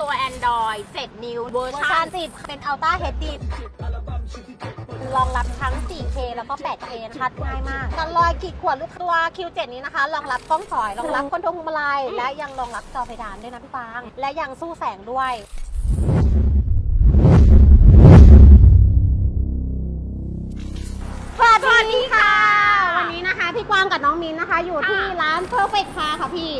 ตัว Android 7 นิ้วเวอเวอร์ร์ชัชันน10 เป็น Ultra HD รองรับทั้ง 4K แล้วก็ 8K ชัดง่ายมากกันลอยขีดขวดลูกตัว Q7 นี้นะคะ รองรับกล้องถอยรองรับคอนโทรลพวงมาลัยและยังรองรับจอเพดานด้วยนะพี่ฟาง และยังสู้แสงด้วย สวัสดีค่ะ วันนี้นะคะ พี่กวางกับน้องมินนะคะ อยู่ที่ร้าน Perfect Car ค่ะพี่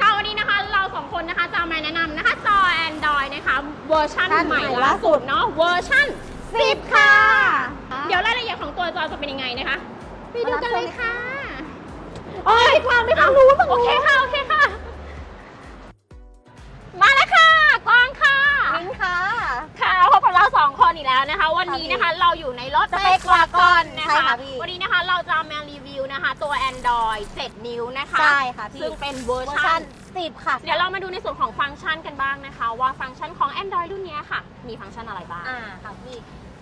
ค่ะวันนี้นะคะเราสองคนนะคะจะมาแนะนำนะคะจอ Android นะคะเวอร์ชันท่านใหม่ใหม่ล่าล่าสุสุดดเนาะเวอร์ชัน10 ค่ะ เดี๋ยวรายละเอียดของตัวจอจะเป็นยังไงนะคะ ไปดูกันมารับชมเลยค่ะ โอ้ยพี่กวางไม่ต้องรู้ต้องโอเคค่ะโอเค องคนอีกแล้วนะคะ วันนี้นะคะเราอยู่ในรถสเปค Wagon นะใช่คะค่ะพี่วันนี้นะคะเราจะมารีวิวนะคะ ตัว Android 7 นิ้วนะคะใช่ค่ะพี่ซึ่งเป็นเวอร์เวอร์ชัชันน10ค่ะ เดี๋ยวเรามาดูในส่วนของฟังก์ชันกันบ้างนะคะ ว่าฟังก์ชันของ Android รุ่นนี้ค่ะ มีฟังก์ชันอะไรบ้างอ่าค่ะพี่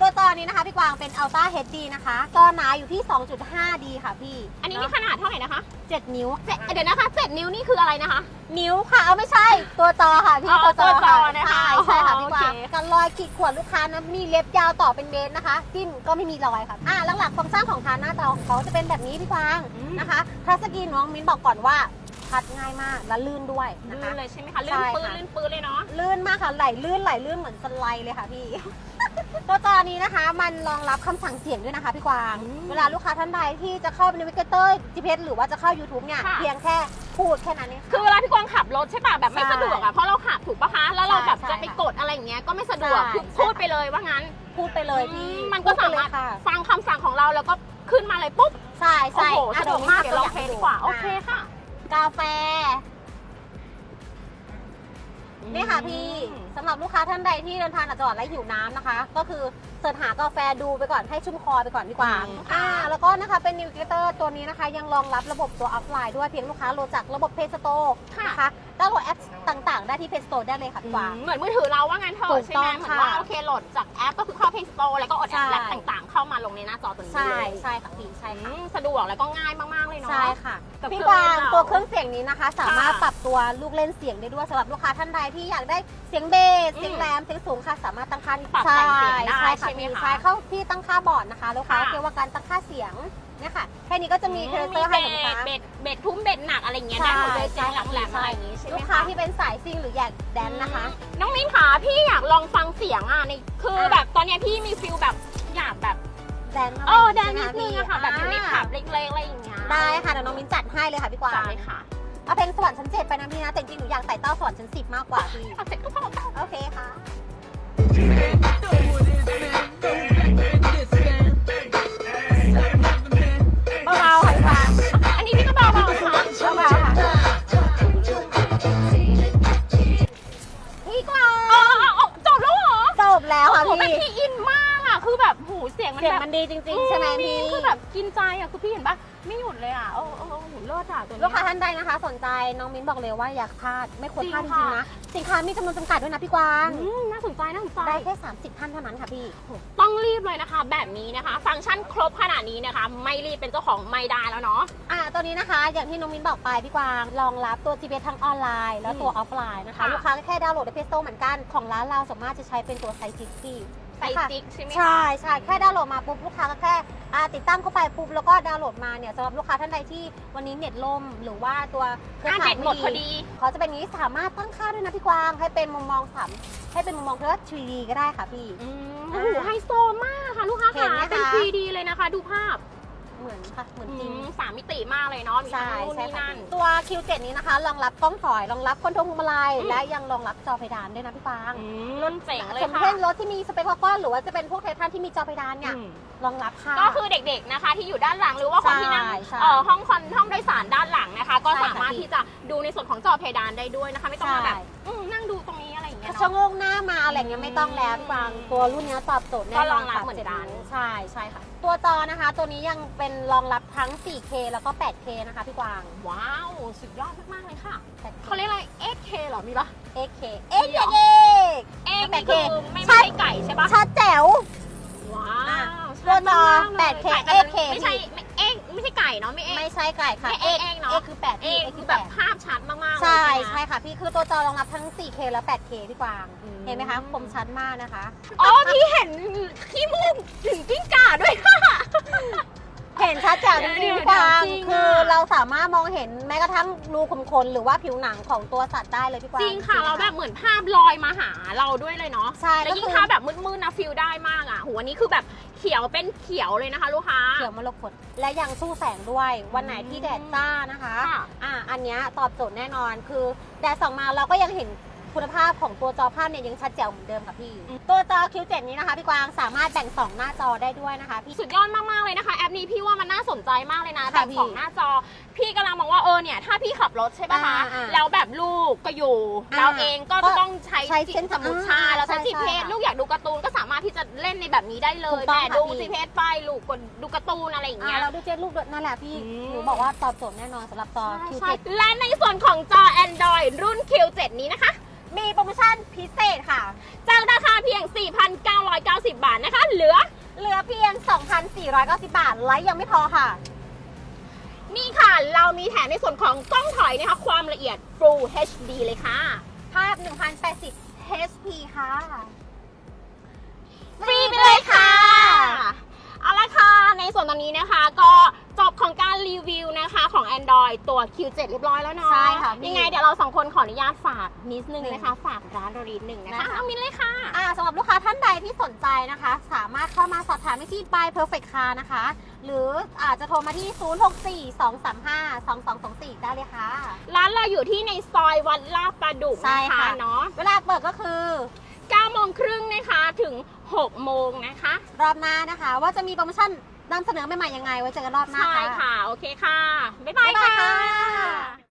ตัวจอนี้นะคะพี่กวางเป็น Ultra HD นะคะจอหนาอยู่ที่ 2.5D ค่ะพี่อันนี้นี่ขนาดเท่าไหร่นะคะ7นิ้วเจ็ดเดี๋ยวนะคะ7นิ้วนี่คืออะไรนะคะ นิ้วค่ะ เอาไม่ใช่ ตัวจอค่ะพี่อ๋อตัวจอตัวจอนะคะ ใช่ใช่ค่ะอ๋อพี่กวางโอเคกันรอยขีดข่วนลูกค้านะมีเล็บยาวต่อเป็นเมตรนะคะจิ้มก็ไม่มีรอยค่ะอ่าหลักๆฟังก์ชันของทางหน้าจอของเขาจะเป็นแบบนี้พี่กวางนะคะทัชสกรีนน้องมิ้นบอกก่อนว่าชัดง่ายมากและลื่นด้วยนะลื่คะนเลยใช่ไหมคะลื่ใช่นปืนค่ะลื่นปืนเลยเนาะลื่นมากค่ะไหลลื่นไหลลื่นเหมือนสไลด์เลยค่ะพี่ ตัวจอนี้นะคะ มันรองรับคำสั่งเสียงด้วยนะคะพี่กวางอืมเวลาลูกค้าท่านใดที่จะเข้าในวิกเตอร์ GPS หรือว่าจะเข้า YouTube เนี่ยค่ะ เพียงแค่พูดแค่นั้นเองคือเวลาพี่กวางขับรถใช่ป่ะแบบไม่ใช่สะดวกอะเพราะเราขับถูกปะคะแล้วเราแบบใช่จะไปกดอะไรอย่างเงี้ยก็ไม่สะดวกใช่ คือใช่พูดไปเลยว่างั้น พูดไปเลยพี่อืมมันก็พูดสาไปเลมารถยค่ะฟังคำสั่งของเราแล้วก็ขึ้นมาเลยปุ๊บใช่โอ้ใช่โหอ่สะดวกมากเดี๋ยวลองตัเทสให้ดีกว่าโอเคค่ะ กาแฟ นี่ค่ะพี่สำหรับลูกค้าท่านใดที่เดินทางต่างจังหวัดและหิวน้ำนะคะ ก็คือเสิร์ชหากาแฟดูไปก่อนให้ชุ่มคอไปก่อนดีกว่าอืม อ่าแล้วก็นะคะเป็นนิวเกเตอร์ตัวนี้นะคะ ยังรองรับระบบตัวออฟไลน์ด้วยเพียงลูกค้าโหลดจากระบบ Play Store ค่ะนะคะดาวน์โหลดแอป ต่างๆ ได้ที่ Play Store ได้เลยค่ะพี่กวาง เหมือนมือถือเราว่างั้นเถถูอะกใช่ไหมต้องเหมือนว่าค่ะโอเคโหลดจากแอปก็คือเข้า Play Store แล้วก็อดแอปใช่ แอปต่างๆ เข้ามาลงในหน้าจอตัวนี้ใช่เลยใช่ค่ะพี่ใช่อืค่ะมสะดวกแล้วก็ง่ายมากๆเลยเนาะ ใช่ค่ะกับพี่เครื่องกวางเล่นเราตัวเครื่องเสียงนี้นะคะ สามารถค่ะปรับตัวลูกเล่นเสียงได้ด้วยสำหรับลูกค้าท่านใดที่อยากได้เสียงเบสเสียงแหลมเสียงสูงค่ะ สามารถตั้งค่าที่ปรับแต่งเสียงได้ใช่ใช่ค่ะไหมพี่คะใช่เข้าที่ตั้งค่าบอร์ดนะคะลูกค้าค่ะเรียกว่าการตั้งค่าเสียง เนี่ยค่ะแค่นี้ก็จะมีคาแรคเตอร์มีให้เบกับลูกค้าสเบสเบสทุ้มเบสหนักอะไรอย่างเงี้ยได้หมดเลยเสียงแหลมๆอะไรอย่างงี้ใช่ไหมลูกค้าที่เป็นสายซิ่งหรืออยากแดนนะคะ น้องมิ้นขาพี่อยากลองฟังเสียงอะในคืออะแบบตอนเนี้ยพี่มีฟิลแบบอยากแบบแดนเข้าไปเออแดนใช่นิไหมดนึงอะค่ะแบบอยู่ในผับเล็กๆอะไรอย่างเงี้ยได้ค่ะเดี๋ยวน้องมิ้นจัดให้เลยค่ะพี่กวางจัดเลยค่ะเอาเพลงสวรรค์ชั้นเจ็ดไปนะพี่นะแต่จริงๆหนูอยากไต่เต้าสวรรค์ชั้นสิบมากกว่าพี่เอาเสร็จก็พอค่ะโอเคค่ะ คือแบบหูเสียงมันเสียงแบบมันดีจริงๆใช่ไหมพี่คือแบบกินใจอะคือพี่เห็นปะไม่หยุดเลยอะเออเออหูเลิศอะตัวเนี้ยลูกค้าท่านใดนะคะ สนใจน้องมิ้นบอกเลยว่าอยากพลาดไม่ควรพลาดจจริงริงค่ะๆนะ สินค้ามีจำนวนจำกัดด้วยนะพี่กวางอืมน่าสนใจน่าสนใจได้แค่ 30 ท่านเท่านั้นค่ะพี่ต้องรีบเลยนะคะ แบบนี้นะคะ ฟังก์ชันครบขนาดนี้นะคะ ไม่รีบเป็นเจ้าของไม่ได้แล้วเนาะอ่าตัวนี้นะคะ อย่างที่น้องมิ้นบอกไปพี่กวางรองรับตัว GPS ทั้งออนไลน์ แล้วตัวออฟไลน์นะคะค่ะลูกค้าก็แค่ดาวน์โหลดในเพจโตเหมือนกันของร้านเราสามารถจะใช้เป็นตัวไซจิกที่ ใส่จิ๊กใช่ไหมคะ ใช่ใช่แค่ดาวน์โหลดมาปุ๊บลูกค้าก็แค่อ่าติดตั้งเข้าไปปุ๊บแล้วก็ดาวน์โหลดมาเนี่ยสำหรับลูกค้าท่านใดที่วันนี้เน็ตล่มหรือว่าตัวเครืออะข่าเน็ยตหมดพอไม่ดี เขาจะเป็นอย่างนี้สามารถตั้งค่าด้วยนะพี่กวาง ให้เป็นมุมมองสามให้เป็นมุมมองเพื่อ 3D ก็ได้ค่ะพี่ อืมโอ้โหไฮโซมากค่ะ ลูกค้าเห็นค่ะ ไหมคะ เป็น 3D เลยนะคะ ดูภาพ เหมือนค่ะเหมือนจอืริงมสามมิติมากเลยเนาะมีใช่ทั้งนู่นใช่นี่ค่ะนั่น ตัว Q7 นี้นะคะรองรับกล้องถอยรองรับคอนโทรลพวงมาลัยอืม และยังรองรับจอเพดานด้วยนะพี่ฟางอืมเจ๋งเลยสมค่ะ เช่นรถที่มีสเปคก้อนหรือว่าจะเป็นพวกไททันที่มีจอเพดานเนี่ยอืมรองรับค่ะ ก็คือเด็กๆนะคะ ที่อยู่ด้านหลังหรือว่าคนที่นั่งใช่ใช่เอ่อห้องคอนห้องโดยสารด้านหลังนะคะ ก็ใช่ค่ะสามารถพี่ที่จะดูในส่วนของจอเพดานได้ด้วยนะคะ ไม่ต้องมาแบบใช่ อืมนั่งดูตรงนี้อะไรอย่า งเงี้ยชะเนาะ โงงหน้ามาอะไรเงี้ยไม่ต้องแล้วพี่ฟางตัวรุ่นเนี้ยตอบโจทย์แน่นก็อนรองรับค่ะเหมือนกัน ใช่ใช่ค่ะ ตัวจอนะคะ ตัวนี้ยังเป็นรองรับทั้ง 4K แล้วก็ 8K นะคะพี่กวาง ว้าว สุดยอดมากๆเลยค่ะ 8K เขาเรียกอะไร 8K เหรอ มีปะ 8K มีเหรอ 8K เอ็ก 8K นี่คือไม่ใช่ไม่ใช่ไก่ใช่ปะชัดแจ๋ว ว้าอะวตัวจอชัดมากๆเลย 8K ไก่แต่มัน 8K ไม่ใช่ไม่เอ็กไม่ใช่ไก่เนาะไม่เอ็ก ไม่ใช่ไก่ค่ะไม่เอ็กเอ็กเนอะเอ็กคือ8เอ็พี่ก ค่ะพี่คือตัวจอรองรับทั้ง 4K และ 8K พี่กวาง อืม เห็นไหมคะคมชัดมากนะคะ อ๋อพี่เห็นขี้มูกถึงกิ้งก่าด้วยค่ะ เห็นชัดแจ๋วจริงๆเดี๋ยวพี่กวางจริงอะ คือเราสามารถมองเห็นแม้กระทั่งรูขุมขนหรือว่าผิวหนังของตัวสัตว์ได้เลยพี่กวางจริงค่ะ เราแบบเหมือนภาพลอยมาหาเราด้วยเลยเนาะใช่แล้วก็ยิ่งคือภาพแบบมืดๆนะฟิลได้มาก อะหัวนี้คือแบบเขียวเป็นเขียวเลยนะคะ ลูกค้า เขียวมรกตและยังสู้แสงด้วย วันไหนที่แดดจ้านะคะ ค่ะ อ่า อันเนี้ยตอบโจทย์แน่นอนคือแดดส่องมาเราก็ยังเห็น คุณภาพของตัวจอภาพเนี่ยยังชัดแจ๋วเหมือนเดิมค่ะพี่ ตัวจอ Q7 นี้นะคะพี่กวางสามารถแบ่งสองหน้าจอได้ด้วยนะคะพี่ สุดยอดมาก ๆ เลยนะคะ แอปนี้พี่ว่ามันน่าสนใจมากเลยนะค่ะแบบพี่สองหน้าจอ พี่กำลังมองว่าเออเนี่ย ถ้าพี่ขับรถใช่ปะคะอ่าอ่าแล้วแบบลูกก็อยู่อ่าเราเองก็ก็จะต้องใช้ใช้เส้นสมมุติอ่าใช่แล้วใช้ใช่จีเพใช่สค่ะลูกอยากดูการ์ตูนก็สามารถที่จะเล่นในแบบนี้ได้เลถูยกต้องแม่ค่ะดูพี่ จีเพสไปลูกกดดูการ์ตูนอะไรอย่างอ่าเงี้ยเราดูเจนลูกด้วยนั่นแหละพี่อืม หนูบอกว่าตอบโจทย์แน่นอนสำหรับจอ ใช่ Q7 และในส่วนของจอ Android รุ่น Q7 นี้นะคะ มีโปรโมชั่นพิเศษค่ะ จากราคา เพียง 4,990 บาทนะคะ เหลือ เหลือเพียง 2,490 บาทและยังไม่พอค่ะ นี่ค่ะ เรามีแถมในส่วนของกล้องถอยนะคะ ความละเอียด Full HD เลยค่ะ ภาพ 1080 HP ค่ะ ฟรีไปเลยค่ะ เอาละค่ะ ในส่วนตอนนี้นะคะ ก็จบของการรีวิวนะคะของ Android ตัว Q7 เรียบร้อยแล้วเนาะใช่ค่ะพี่ยังไงเดี๋ยวเราสองคนขออนุญาตฝากนิดนึงหนึ่งนะคะ ฝากร้านเรานิดนึงนะคะนะคะ เอามินเลยค่ะ อ่าสำหรับลูกค้าท่านใดที่สนใจนะคะ สามารถเข้ามาสอบถามได้ที่ Buy Perfect Car นะคะ หรืออาจจะโทรมาที่ 0642352224 ได้เลยค่ะ ร้านเราอยู่ที่ในซอยวัดลาดประดุกใช่นะคะค่ะเนาะเวลาเปิดก็คือ 9โมงครึ่งนะคะถึง 6 โมงนะคะ รอบหน้านะคะ ว่าจะมีโปรโมชั่น นำเสนอใหม่ๆยังไงไว้เจอกันรอบหน้าใช่ค่ะค่ะโอเคค่ะ บ๊ายบายบ๊ายบายค่ะค่ะ